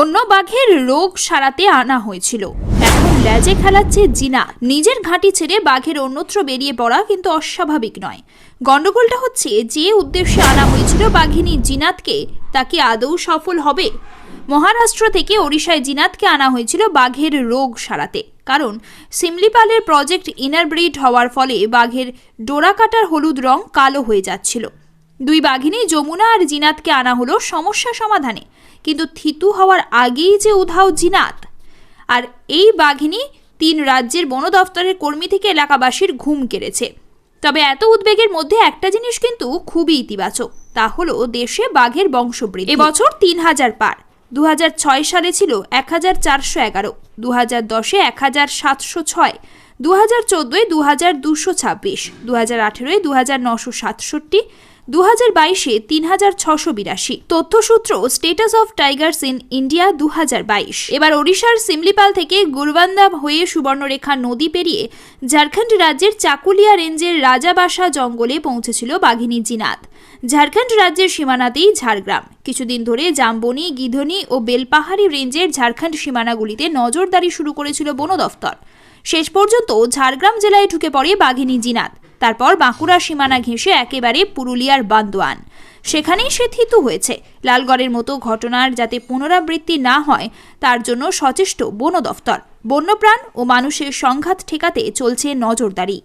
অন্য বাঘের রোগ সারাতে আনা হয়েছিল। এখন ল্যাজে খেলাচ্ছে জিনা। নিজের ঘাঁটি ছেড়ে বাঘের অন্যত্র বেরিয়ে পড়া কিন্তু অস্বাভাবিক নয়। গন্ডগোলটা হচ্ছে যে উদ্দেশ্যে আনা হয়েছিল বাঘিনী জিনাতকে তা কি আদৌ সফল হবে? মহারাষ্ট্র থেকে ওড়িশায় জিনাতকে আনা হয়েছিল বাঘের রোগ সারাতে। কারণ সিমলিপালের প্রজেক্ট ইনারব্রিড হওয়ার ফলে বাঘের ডোরা কাটার হলুদ রং কালো হয়ে যাচ্ছিল। দুই বাঘিনী যমুনা আর জিনাতকে আনা হলো সমস্যা সমাধানে। কিন্তু থিতু হওয়ার আগেই যে উধাও জিনাত। আর এই বাঘিনী তিন রাজ্যের বন দফতরের কর্মী থেকে এলাকাবাসীর ঘুম কেড়েছে। তবে এত উদ্বেগের মধ্যে একটা জিনিস কিন্তু খুবই ইতিবাচক, তা হলো দেশে বাঘের বংশবৃদ্ধি। এবছর তিন হাজার পার। দু হাজার ছয় সালে ছিল এক হাজার চারশো এগারো দু হাজার দশে এক হাজার সাতশো ছয় দু হাজার চোদ্দোয় দু হাজার দুশো ছাব্বিশ দু হাজার আঠেরোয় দু হাজার নশো সাতষট্টি দু হাজার বাইশে তিন হাজার ছশো বিরাশি। তথ্যসূত্র status of tigers in India দু হাজার বাইশ। এবার ওড়িশার সিমলিপাল থেকে গুরবান্দা হয়ে সুবর্ণরেখা নদী পেরিয়ে ঝাড়খণ্ড রাজ্যের চাকুলিয়া রেঞ্জের রাজাবাসা জঙ্গলে পৌঁছেছিল বাঘিনী জিনাত। ঝাড়খণ্ড রাজ্যের সীমানাতেই ঝাড়গ্রাম। কিছুদিন ধরে জামবনি, গিধনি ও বেলপাহাড়ি রেঞ্জের ঝাড়খণ্ড সীমানাগুলিতে নজরদারি শুরু করেছিল বন দফতর। শেষ পর্যন্ত ঝাড়গ্রাম জেলায় ঢুকে পড়ে বাঘিনী জিনাত। তারপর বাঁকুড়া সীমানা ঘেঁষে একেবারে পুরুলিয়ার বান্দোয়ান। সেখানেই সে থিতু হয়েছে। লালগড়ের মতো ঘটনার যাতে পুনরাবৃত্তি না হয়, তার জন্য সচেষ্ট বন দফতর। বন্যপ্রাণ ও মানুষের সংঘাত ঠেকাতে চলছে নজরদারি।